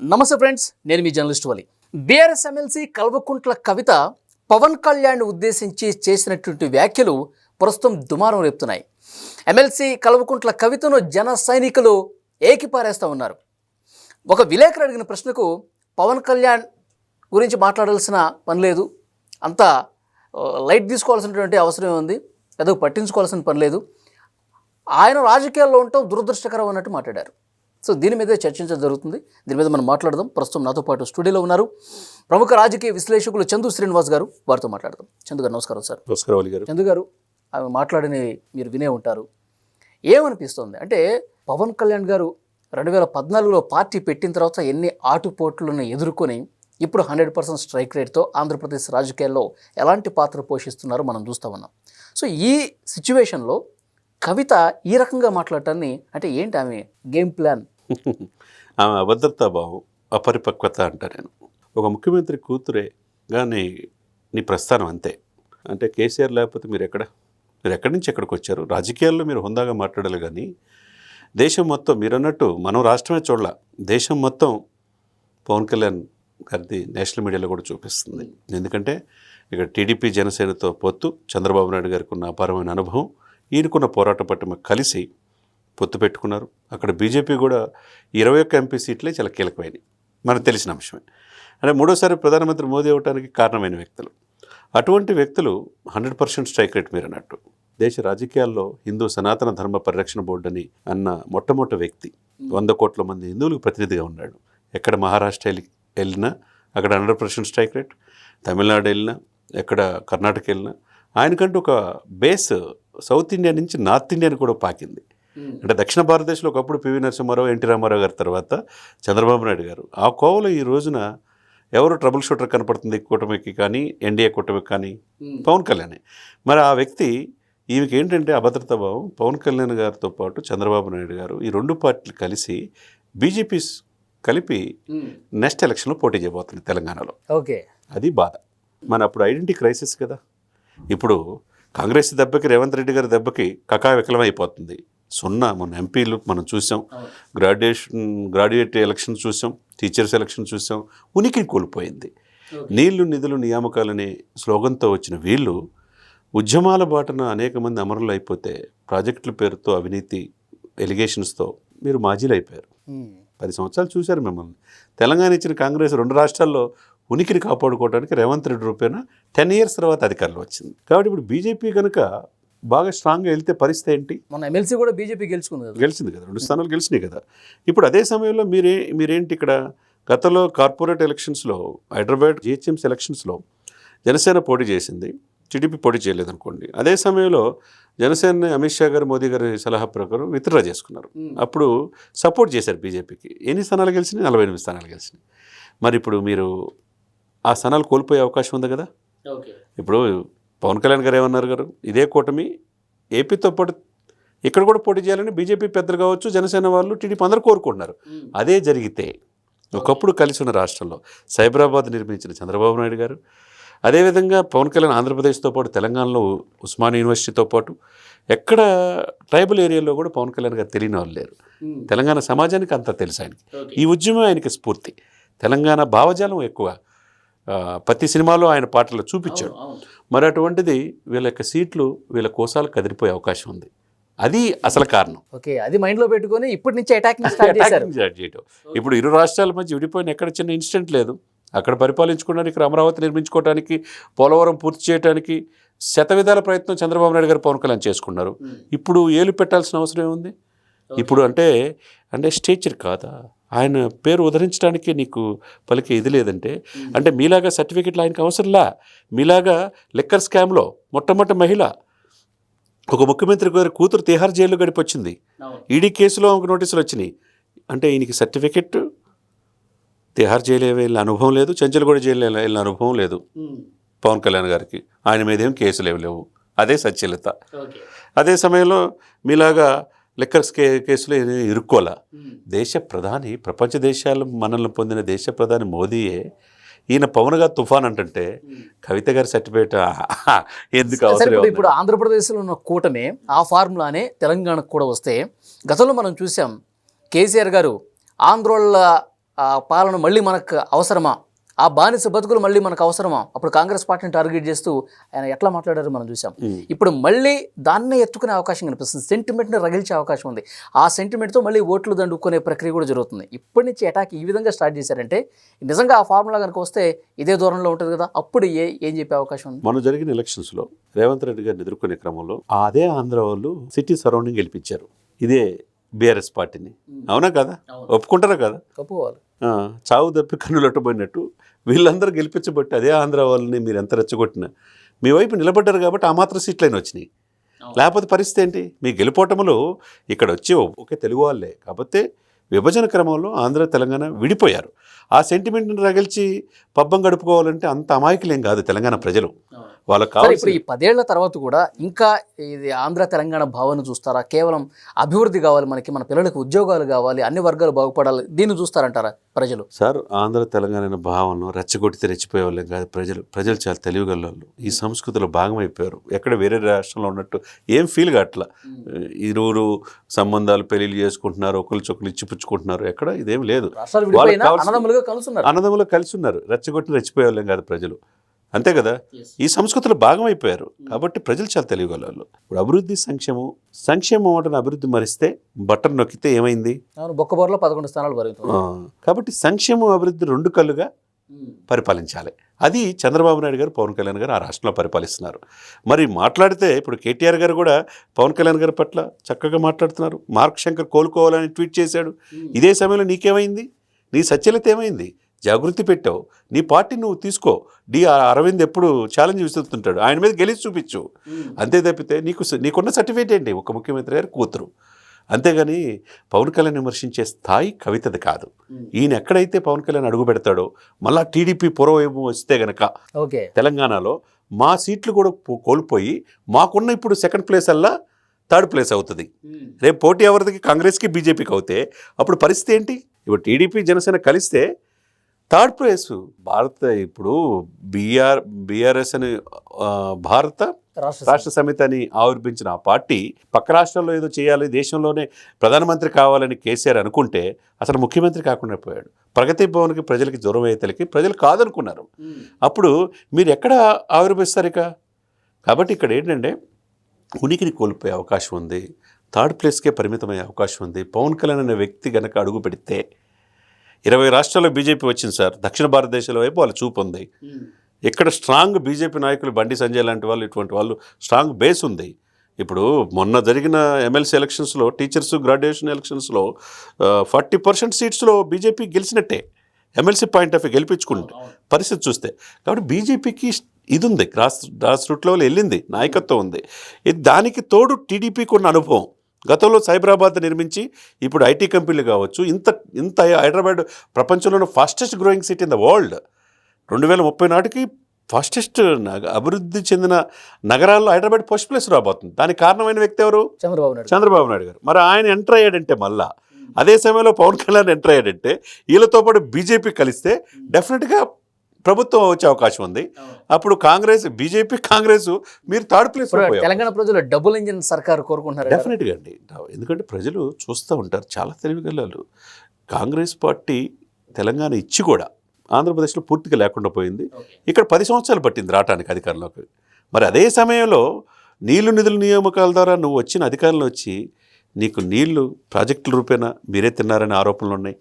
నమస్తే ఫ్రెండ్స్ నేను మీ journalist Vali. BRS MLC Kalvakuntla Kavitha Pawan Kalyan ఉద్దేశించి చేసినటువంటి వ్యాఖ్యలు ప్రస్తుతం దుమారం రేపుతున్నాయి. ఎమ్మెల్సీ కల్వకుంట్ల కవితను జన సైనికులు ఏకిపారేస్తూ ఉన్నారు. ఒక విలేకరు అడిగిన ప్రశ్నకు పవన్ కళ్యాణ్ గురించి మాట్లాడాల్సిన పని లేదు. అంతా లైట్ తీసుకోవాల్సినటువంటి అవసరం ఉంది ఏదో పట్టించుకోవాల్సిన పని లేదు. ఆయన రాజకీయాల్లో ఉండటం దురదృష్టకరం అన్నట్టు మాట్లాడారు. సో దీని మీదే చర్చించడం జరుగుతుంది. దీని మీద మనం మాట్లాడదాం. ప్రస్తుతం నాతో పాటు స్టూడియోలో ఉన్నారు ప్రముఖ రాజకీయ విశ్లేషకులు చందు శ్రీనివాస్ గారు. వారితో మాట్లాడదాం. చందు గారు నమస్కారం సార్. నమస్కారం గారు. చందు గారు ఆమె మాట్లాడినవి మీరు వినే ఉంటారు. ఏమనిపిస్తుంది? అంటే పవన్ కళ్యాణ్ గారు రెండు వేల పద్నాలుగులో పార్టీ పెట్టిన తర్వాత ఎన్ని ఆటుపోట్లను ఎదుర్కొని ఇప్పుడు హండ్రెడ్ పర్సెంట్ స్ట్రైక్ రేట్తో ఆంధ్రప్రదేశ్ రాజకీయాల్లో ఎలాంటి పాత్ర పోషిస్తున్నారో మనం చూస్తూ ఉన్నాం. సో ఈ సిచ్యువేషన్లో కవిత ఈ రకంగా మాట్లాడటాన్ని అంటే ఏంటి ఆమె? Game plan. ఆమె అభద్రతా భావం అపరిపక్వత అంట నేను. ఒక ముఖ్యమంత్రి కూతురే కానీ నీ ప్రస్థానం అంతే. అంటే కేసీఆర్ లేకపోతే మీరు ఎక్కడ? మీరు ఎక్కడి నుంచి ఎక్కడికి వచ్చారు? రాజకీయాల్లో మీరు హుందాగా మాట్లాడాలి కానీ దేశం మొత్తం మీరు అన్నట్టు మనం రాష్ట్రమే చూడాల. దేశం మొత్తం పవన్ కళ్యాణ్ గారిది నేషనల్ మీడియాలో కూడా చూపిస్తుంది. ఎందుకంటే ఇక్కడ టీడీపీ జనసేనతో పొత్తు చంద్రబాబు నాయుడు గారికి ఉన్న అపారమైన అనుభవం ఈయనకున్న పోరాట పట్టుమ కలిసి పొత్తు పెట్టుకున్నారు. అక్కడ బీజేపీ కూడా ఇరవై ఒక్క ఎంపీ సీట్లే చాలా కీలకమైనవి. మనకు తెలిసిన అంశమే. అంటే మూడోసారి ప్రధానమంత్రి మోదీ అవడానికి కారణమైన వ్యక్తులు. అటువంటి వ్యక్తులు హండ్రెడ్ పర్సెంట్ స్ట్రైక్ రేట్ మీరు అన్నట్టు. దేశ రాజకీయాల్లో హిందూ సనాతన ధర్మ పరిరక్షణ బోర్డు అని అన్న మొట్టమొదటి వ్యక్తి వంద కోట్ల మంది హిందువులకు ప్రతినిధిగా ఉన్నాడు. ఎక్కడ మహారాష్ట్ర వెళ్ళినా అక్కడ hundred percent strike rate. Tamil Nadu వెళ్ళినా ఎక్కడ కర్ణాటక వెళ్ళినా ఆయనకంటూ ఒక బేస్ సౌత్ ఇండియా నుంచి నార్త్ ఇండియాని కూడా పాకింది. అంటే దక్షిణ భారతదేశంలో ఒకప్పుడు పివి నరసింహారావు ఎన్టీ రామారావు గారి తర్వాత చంద్రబాబు నాయుడు గారు. ఆ కోవలో ఈ రోజున ఎవరు ట్రబుల్ షూటర్ కనపడుతుంది కూటమికి కానీ ఎన్డీఏ కూటమికి కానీ? పవన్ కళ్యాణ్. మరి ఆ వ్యక్తి ఈమెకి ఏంటంటే అభద్రతా భావం. పవన్ కళ్యాణ్ గారితో పాటు చంద్రబాబు నాయుడు గారు ఈ రెండు పార్టీలు కలిసి బీజేపీ కలిపి నెక్స్ట్ ఎలక్షన్లో పోటీ చేయబోతుంది తెలంగాణలో. ఓకే. అది బాధ. మన అప్పుడు ఐడెంటిటీ క్రైసిస్ కదా. ఇప్పుడు కాంగ్రెస్ దెబ్బకి రేవంత్ రెడ్డి గారి దెబ్బకి కకా వికలమైపోతుంది. సున్నా మన ఎంపీలు మనం చూసాం. గ్రాడ్యుయేషన్ గ్రాడ్యుయేట్ ఎలక్షన్ చూసాం టీచర్స్ ఎలక్షన్ చూసాం ఉనికి కోల్పోయింది. నీళ్ళు నిధులు నియామకాలనే స్లోగన్తో వచ్చిన వీళ్ళు ఉద్యమాల బాటన అనేక మంది అమరులు అయిపోతే ప్రాజెక్టుల పేరుతో అవినీతి ఎలిగేషన్స్తో మీరు మాజీలు అయిపోయారు పది సంవత్సరాలు చూశారు మిమ్మల్ని. తెలంగాణ ఇచ్చిన కాంగ్రెస్ రెండు రాష్ట్రాల్లో ఉనికిని కాపాడుకోవడానికి రేవంత్ రెడ్డి రూపేణ టెన్ ఇయర్స్ తర్వాత అధికారంలో వచ్చింది. కాబట్టి ఇప్పుడు బీజేపీ కనుక బాగా స్ట్రాంగ్గా వెళ్తే పరిస్థితి ఏంటి? మన ఎమ్మెల్సీ కూడా బీజేపీ గెలుచుకుంది కదా. గెలిచింది కదా. రెండు స్థానాలు గెలిచినాయి కదా. ఇప్పుడు అదే సమయంలో మీరే మీరేంటి ఇక్కడ? గతంలో కార్పొరేట్ ఎలక్షన్స్లో హైదరాబాద్ జిహెచ్ఎంసీ ఎలక్షన్స్లో జనసేన పోటీ చేసింది. టీడీపీ పోటీ చేయలేదు అనుకోండి. అదే సమయంలో జనసేన అమిత్ షా గారు మోదీ గారి సలహా ప్రకారం విత్డ్రా చేసుకున్నారు. అప్పుడు సపోర్ట్ చేశారు బీజేపీకి ఎన్ని స్థానాలు గెలిచినాయి? నలభై ఎనిమిది స్థానాలు గెలిచినాయి. మరి ఇప్పుడు మీరు ఆ స్థానాలు కోల్పోయే అవకాశం ఉంది కదా? ఇప్పుడు పవన్ కళ్యాణ్ గారు ఏమన్నారు గారు? ఇదే కూటమి ఏపీతో పాటు ఇక్కడ కూడా పోటీ చేయాలని బీజేపీ పెద్దలు కావచ్చు జనసేన వాళ్ళు టీడీపీ అందరూ కోరుకుంటున్నారు. అదే జరిగితే ఒకప్పుడు కలిసి ఉన్న రాష్ట్రంలో సైబరాబాద్ నిర్మించిన చంద్రబాబు నాయుడు గారు అదేవిధంగా పవన్ కళ్యాణ్ ఆంధ్రప్రదేశ్తో పాటు తెలంగాణలో ఉస్మాన్ యూనివర్సిటీతో పాటు ఎక్కడ ట్రైబల్ ఏరియాలో కూడా పవన్ కళ్యాణ్ గారు తెలియని వాళ్ళు లేరు. తెలంగాణ సమాజానికి అంతా తెలుసు ఆయనకి. ఈ ఉద్యమం ఆయనకి స్ఫూర్తి. తెలంగాణ భావజాలం ఎక్కువ. ప్రతి సినిమాలో ఆయన పాటలు చూపించాడు. మరి అటువంటిది వీళ్ళ యొక్క సీట్లు వీళ్ళ కోసాలు కదిలిపోయే అవకాశం ఉంది. అది అసలు కారణం. ఓకే అది మైండ్లో పెట్టుకొని ఇప్పటి నుంచి అటాకింగ్ స్టార్ట్ చేయటం. ఇప్పుడు ఇరు రాష్ట్రాల మధ్య విడిపోయిన ఎక్కడ చిన్న ఇన్సిడెంట్ లేదు. అక్కడ పరిపాలించుకోవడానికి అమరావతి నిర్మించుకోవడానికి పోలవరం పూర్తి చేయడానికి శతవిధాల ప్రయత్నం చంద్రబాబు నాయుడు గారు పవన్ కళ్యాణ్ చేసుకున్నారు. ఇప్పుడు ఏలు పెట్టాల్సిన అవసరం ఏముంది? ఇప్పుడు అంటే అంటే స్టేచర్ కాదా? ఆయన పేరు ఉదరించడానికి నీకు పలికే ఇది లేదంటే అంటే మీలాగా సర్టిఫికెట్లు ఆయనకు అవసరంలా? మీలాగా లెక్కర్ స్కామ్లో మొట్టమొదటి మహిళ ఒక ముఖ్యమంత్రి గారి కూతురు తిహార్ జైల్లో గడిపొచ్చింది. ఈడీ కేసులో ఒక నోటీసులు వచ్చినాయి. అంటే ఈయనకి సర్టిఫికెట్ తిహార్ జైలు వెళ్ళిన అనుభవం లేదు చెంచల్గూడ జైలు వెళ్ళిన అనుభవం లేదు. పవన్ కళ్యాణ్ గారికి. ఆయన మీద ఏం కేసులు ఏమి లేవు. అదే సత్యలత అదే సమయంలో మీలాగా లిక్కర్స్ కే కేసులో ఇరుక్కోలా. దేశ ప్రధాని ప్రపంచ దేశాలు మనల్ని పొందిన దేశ ప్రధాని మోదీయే. ఈయన పవన్ గారు తుఫాన్ అంటుంటే కవిత గారి సర్టిఫికేట్ ఎందుకు సరే అవసరం ఇప్పుడు ఆంధ్రప్రదేశ్లో ఉన్న కూటమి ఆ ఫార్ములానే తెలంగాణకు కూడా వస్తే గతంలో మనం చూసాం కేసీఆర్ గారు ఆంధ్రోళ్ళ పాలన మళ్ళీ మనకు అవసరమా? ఆ బానిస బతుకులు మళ్ళీ మనకు అవసరమా? అప్పుడు కాంగ్రెస్ పార్టీని టార్గెట్ చేస్తూ ఆయన ఎట్లా మాట్లాడారో మనం చూసాం ఇప్పుడు మళ్ళీ దాన్నే ఎత్తుకునే అవకాశం కనిపిస్తుంది. సెంటిమెంట్ని రగిల్చే అవకాశం ఉంది. ఆ సెంటిమెంట్తో మళ్ళీ ఓట్లు దండుకునే ప్రక్రియ కూడా జరుగుతుంది. ఇప్పటి నుంచి అటాక్ ఈ విధంగా స్టార్ట్ చేశారంటే నిజంగా ఆ ఫార్ములా కనుక వస్తే ఇదే దూరంలో ఉంటుంది కదా? అప్పుడు ఏ ఏం చెప్పే అవకాశం ఉంది? మొన్న జరిగిన ఎలక్షన్స్లో రేవంత్ రెడ్డి గారిని ఎదుర్కొనే క్రమంలో అదే ఆంధ్ర వాళ్ళు సిటీ సరౌండింగ్ గెలిపించారు. ఇదే బీఆర్ఎస్ పార్టీని. అవునా కదా? ఒప్పుకుంటారా కదా? కప్పుకోవాలి ఆ, చావు తప్పి కన్నులట్టబడినట్టు వీళ్ళందరూ గెలిపించబట్టి అదే ఆంధ్ర వాళ్ళని మీరు ఎంత రెచ్చగొట్టినా. మీ వైపు నిలబడ్డారు కాబట్టి ఆ మాత్రం సీట్లైన వచ్చినాయి. లేకపోతే పరిస్థితి ఏంటి? మీ గెలుపోటములు ఇక్కడ వచ్చి ఒకే తెలుగు వాళ్ళే. కాకపోతే విభజన క్రమంలో ఆంధ్ర తెలంగాణ విడిపోయారు. ఆ సెంటిమెంట్ని రగిల్చి పబ్బం గడుపుకోవాలంటే అంత అమాయకులేం కాదు తెలంగాణ ప్రజలు. వాళ్ళకి సరే ఇప్పుడు ఈ పదేళ్ళ తర్వాత కూడా ఇంకా ఇది ఆంధ్ర తెలంగాణ భావన చూస్తారా? కేవలం అభివృద్ధి కావాలి మనకి మన పిల్లలకు ఉద్యోగాలు కావాలి అన్ని వర్గాలు బాగుపడాలి దీన్ని చూస్తారంటారా ప్రజలు? సార్ ఆంధ్ర తెలంగాణ భావన రెచ్చగొట్టితే రెచ్చిపోయే వాళ్ళం కాదు ప్రజలు. ప్రజలు చాలా తెలివిగల వాళ్ళు ఈ సంస్కృతిలో భాగమైపోయారు ఎక్కడ వేరే రాష్ట్రంలో ఉన్నట్టు ఏం ఫీల్ కావట్లా? ఇరువురు సంబంధాలు పెళ్ళిళ్ళు చేసుకుంటున్నారు ఒకరు చొక్కలు ఇచ్చిపుచ్చుకుంటున్నారు ఎక్కడ? ఇదేం లేదు. అన్నదమ్ములో కలిసి ఉన్నారు రెచ్చగొట్టి రెచ్చిపోయే వాళ్ళం కాదు ప్రజలు. అంతే కదా? ఈ సంస్కృతిలో భాగమైపోయారు. కాబట్టి ప్రజలు చాలా తెలివిగల వాళ్ళు ఇప్పుడు అభివృద్ధి సంక్షేమం సంక్షేమం అంటే అభివృద్ధి మరిస్తే బట్టన్ నొక్కితే ఏమైంది? బొక్కబోర్లో పదకొండు స్థానాలు కాబట్టి సంక్షేమం అభివృద్ధి రెండు కళ్ళుగా పరిపాలించాలి. అది చంద్రబాబు నాయుడు గారు పవన్ కళ్యాణ్ గారు ఆ రాష్ట్రంలో పరిపాలిస్తున్నారు. మరి మాట్లాడితే ఇప్పుడు కేటీఆర్ గారు కూడా పవన్ కళ్యాణ్ గారి పట్ల చక్కగా మాట్లాడుతున్నారు. మార్క్ శంకర్ కోలుకోవాలని ట్వీట్ చేశాడు. ఇదే సమయంలో నీకేమైంది? నీ సత్యలత ఏమైంది? జాగృతి పెట్టావు. నీ పార్టీ నువ్వు తీసుకో. డి అరవింద్ ఎప్పుడు ఛాలెంజ్ విసురుతుంటాడు. ఆయన మీద గెలిచి చూపించు. అంతే తప్పితే నీకు నీకున్న సర్టిఫికేట్ ఏంటి? ఒక ముఖ్యమంత్రి గారి కూతురు. అంతేగాని పవన్ కళ్యాణ్ విమర్శించే స్థాయి కవితది కాదు. ఈయన ఎక్కడైతే పవన్ కళ్యాణ్ అడుగు పెడతాడో మళ్ళా టీడీపీ పూర్వవైభవం వస్తే గనక ఓకే. తెలంగాణలో మా సీట్లు కూడా కోల్పోయి మాకున్న ఇప్పుడు సెకండ్ ప్లేస్ అల్లా థర్డ్ ప్లేస్ అవుతుంది. రేపు పోటీ ఎవరిది కాంగ్రెస్కి బీజేపీకి అవుతే అప్పుడు పరిస్థితి ఏంటి? ఇప్పుడు టీడీపీ జనసేన కలిస్తే థర్డ్ ప్లేస్. భారత ఇప్పుడు బీఆర్ బీఆర్ఎస్ అని భారత రాష్ట్ర సమితి. అని ఆవిర్భించిన ఆ పార్టీ పక్క రాష్ట్రంలో ఏదో చేయాలి దేశంలోనే ప్రధానమంత్రి కావాలని కేసీఆర్ అనుకుంటే అసలు ముఖ్యమంత్రి కాకుండా పోయాడు. ప్రగతి భవన్కి ప్రజలకి దూరం అయ్యేతలకి ప్రజలు కాదనుకున్నారు. అప్పుడు మీరు ఎక్కడ ఆవిర్భిస్తారు ఇక? కాబట్టి ఇక్కడ ఏంటంటే ఉనికిని కోల్పోయే అవకాశం ఉంది థర్డ్ ప్లేస్కే పరిమితమయ్యే అవకాశం ఉంది. పవన్ కళ్యాణ్ అనే వ్యక్తి కనుక అడుగు పెడితే ఇరవై రాష్ట్రాల్లో బీజేపీ వచ్చింది సార్. దక్షిణ భారతదేశంలో వైపు వాళ్ళ చూపు ఉంది. ఇక్కడ స్ట్రాంగ్ బీజేపీ నాయకులు బండి సంజయ్ లాంటి వాళ్ళు ఇటువంటి వాళ్ళు స్ట్రాంగ్ బేస్ ఉంది. ఇప్పుడు మొన్న జరిగిన ఎమ్మెల్సీ ఎలక్షన్స్లో టీచర్స్ గ్రాడ్యుయేషన్ ఎలక్షన్స్లో ఫార్టీ పర్సెంట్ సీట్స్లో బీజేపీ గెలిచినట్టే. ఎమ్మెల్సీ పాయింట్ ఆఫ్ వ్యూ గెలిపించుకుంటే పరిస్థితి చూస్తే. కాబట్టి బీజేపీకి ఇది ఉంది గ్రాస్ గ్రాస్ రూట్ లెవెల్ వెళ్ళింది నాయకత్వం ఉంది. ఇది దానికి తోడు టీడీపీకి ఉన్న అనుభవం. గతంలో సైబరాబాద్ నిర్మించి ఇప్పుడు ఐటీ కంపెనీలు కావచ్చు ఇంత ఇంత హైదరాబాద్ ప్రపంచంలోని fastest growing city in the world రెండు వేల ముప్పై నాటికి ఫాస్టెస్ట్ నగ అభివృద్ధి చెందిన నగరాల్లో హైదరాబాద్ ఫస్ట్ ప్లేస్ రాబోతుంది. దానికి కారణమైన వ్యక్తి ఎవరు? చంద్రబాబు నాయుడు. చంద్రబాబు నాయుడు గారు. మరి ఆయన ఎంటర్ అయ్యాడంటే మళ్ళా. అదే సమయంలో పవన్ కళ్యాణ్ ఎంటర్ అయ్యాడంటే వీళ్ళతో పాటు బీజేపీ కలిస్తే డెఫినెట్గా ప్రభుత్వం వచ్చే అవకాశం ఉంది. అప్పుడు కాంగ్రెస్ బీజేపీ కాంగ్రెస్ మీరు థర్డ్ ప్లేస్ తెలంగాణ ప్రజలు డబుల్ ఇంజిన్ సర్కార్ కోరుకుంటున్నారు? డెఫినెట్గా అండి. ఎందుకంటే ప్రజలు చూస్తూ ఉంటారు చాలా తెలివిగలరు కాంగ్రెస్ పార్టీ తెలంగాణ ఇచ్చి కూడా ఆంధ్రప్రదేశ్లో పూర్తిగా లేకుండా పోయింది. ఇక్కడ పది సంవత్సరాలు పట్టింది రావటానికి అధికారంలోకి. మరి అదే సమయంలో నీళ్ళు నిధుల నియామకాల ద్వారా నువ్వు వచ్చిన అధికారంలో వచ్చి నీకు నీళ్ళు ప్రాజెక్టుల రూపేణా మీరే తిన్నారనే ఆరోపణలు ఉన్నాయి.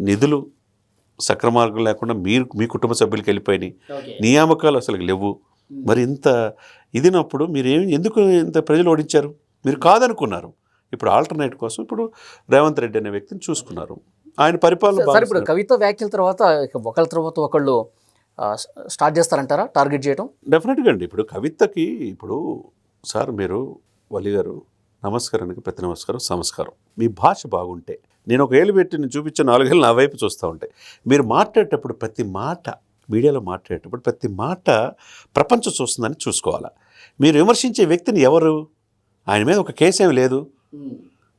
నిధులు సక్రమార్గం లేకుండా మీరు మీ కుటుంబ సభ్యులకి వెళ్ళిపోయినాయి. నియామకాలు అసలు లేవు. మరి ఇంత ఇదినప్పుడు మీరు ఏం ఎందుకు ఇంత ప్రజలు ఓడించారు? మీరు కాదనుకున్నారు. ఇప్పుడు ఆల్టర్నేట్ కోసం ఇప్పుడు రేవంత్ రెడ్డి అనే వ్యక్తిని చూసుకున్నారు. ఆయన పరిపాలన సార్ ఇప్పుడు కవిత వ్యాఖ్యల తర్వాత ఒకళ్ళ తర్వాత ఒకళ్ళు స్టార్ట్ చేస్తారంటారా? టార్గెట్ చేయడం డెఫినెట్గా అండి. ఇప్పుడు కవితకి ఇప్పుడు సార్ మీరు వలి గారు నమస్కారానికి ప్రతి నమస్కారం సంస్కారం. మీ భాష బాగుంటే నేను ఒక ఏళ్ళు పెట్టి నేను చూపించే నాలుగేళ్ళు నా వైపు చూస్తూ ఉంటాయి మీరు మాట్లాడేటప్పుడు ప్రతి మాట మీడియాలో మాట్లాడేటప్పుడు ప్రతి మాట ప్రపంచం చూస్తుందని చూసుకోవాలా. మీరు విమర్శించే వ్యక్తిని ఎవరు? ఆయన మీద ఒక కేసు ఏమి లేదు.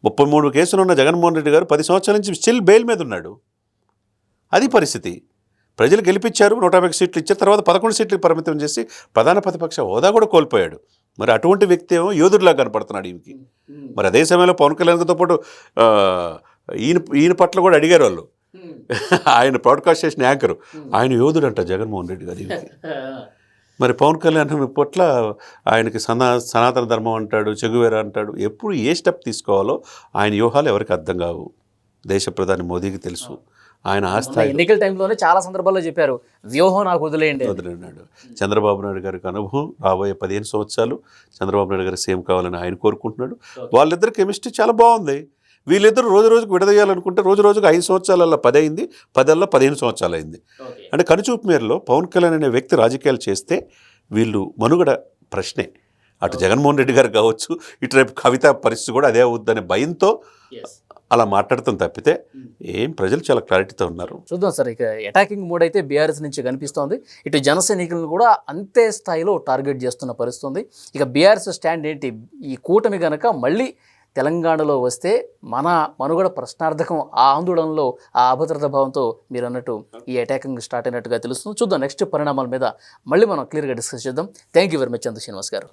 ముప్పై మూడు కేసులు ఉన్న జగన్మోహన్ రెడ్డి గారు పది సంవత్సరాల నుంచి స్టిల్ బెయిల్ మీద ఉన్నాడు. అది పరిస్థితి. ప్రజలు గెలిపించారు నూట యాభై సీట్లు ఇచ్చారు తర్వాత పదకొండు సీట్లకు పరిమితం చేసి ప్రధాన ప్రతిపక్ష హోదా కూడా కోల్పోయాడు. మరి అటువంటి వ్యక్తి ఏమో యోధుడిలా కనపడుతున్నాడు ఈయనకి. మరి అదే సమయంలో పవన్ కళ్యాణ్తో పాటు ఈయన ఈయన పట్ల కూడా అడిగారు వాళ్ళు. ఆయన బ్రాడ్కాస్ట్ చేసిన యాంకర్ ఆయన యోధుడు అంట జగన్మోహన్ రెడ్డి గారి మరి పవన్ కళ్యాణ్ పట్ల ఆయనకి సనా సనాతన ధర్మం అంటాడు చెగువేర అంటాడు ఎప్పుడు ఏ స్టెప్ తీసుకోవాలో ఆయన వ్యూహాలు ఎవరికి అర్థం కావు. దేశ ప్రధాని మోదీకి తెలుసు. ఆయన ఆస్థాయి ఎన్నికల టైంలోనే చాలా సందర్భాల్లో చెప్పారు వ్యూహం నాకు వదిలేయండి. వదిలినాడు చంద్రబాబు నాయుడు గారికి అనుభవం రాబోయే పదిహేను సంవత్సరాలు చంద్రబాబు నాయుడు గారి సీఎం కావాలని ఆయన కోరుకుంటున్నాడు. వాళ్ళిద్దరు కెమిస్ట్రీ చాలా బాగుంది. వీళ్ళిద్దరు రోజు రోజుకు విడదీయాలనుకుంటే రోజు రోజుకు ఐదు సంవత్సరాలలో పది అయింది పదేళ్ళలో పదిహేను సంవత్సరాలు అయింది అంటే కనుచూపు మేరలో పవన్ కళ్యాణ్ అనే వ్యక్తి రాజకీయాలు చేస్తే వీళ్ళు మనుగడ ప్రశ్నే. అటు జగన్మోహన్ రెడ్డి గారు కావచ్చు ఇటు రేపు కవిత పరిస్థితి కూడా అదే అవుద్దనే భయంతో అలా మాట్లాడతాం తప్పితే ఏం ప్రజలు చాలా క్లారిటీతో ఉన్నారు. చూద్దాం సార్ ఇక అటాకింగ్ మోడ్ అయితే బీఆర్ఎస్ నుంచి కనిపిస్తోంది. ఇటు జన సైనికులను కూడా అంతే స్థాయిలో టార్గెట్ చేస్తున్న పరిస్థితి ఉంది ఇక బీఆర్ఎస్ స్టాండ్ ఏంటి? ఈ కూటమి గనక మళ్ళీ తెలంగాణలో వస్తే మన మనుగడ ప్రశ్నార్థకం ఆ ఆందోళనలో ఆ అభద్రత భావంతో మీరు అన్నట్టు ఈ అటాకింగ్ స్టార్ట్ అయినట్టుగా తెలుస్తుంది. చూద్దాం నెక్స్ట్ పరిణామాల మీద మళ్ళీ మనం క్లియర్గా డిస్కస్ చేద్దాం. Thank you very much Chandra Srinivas garu.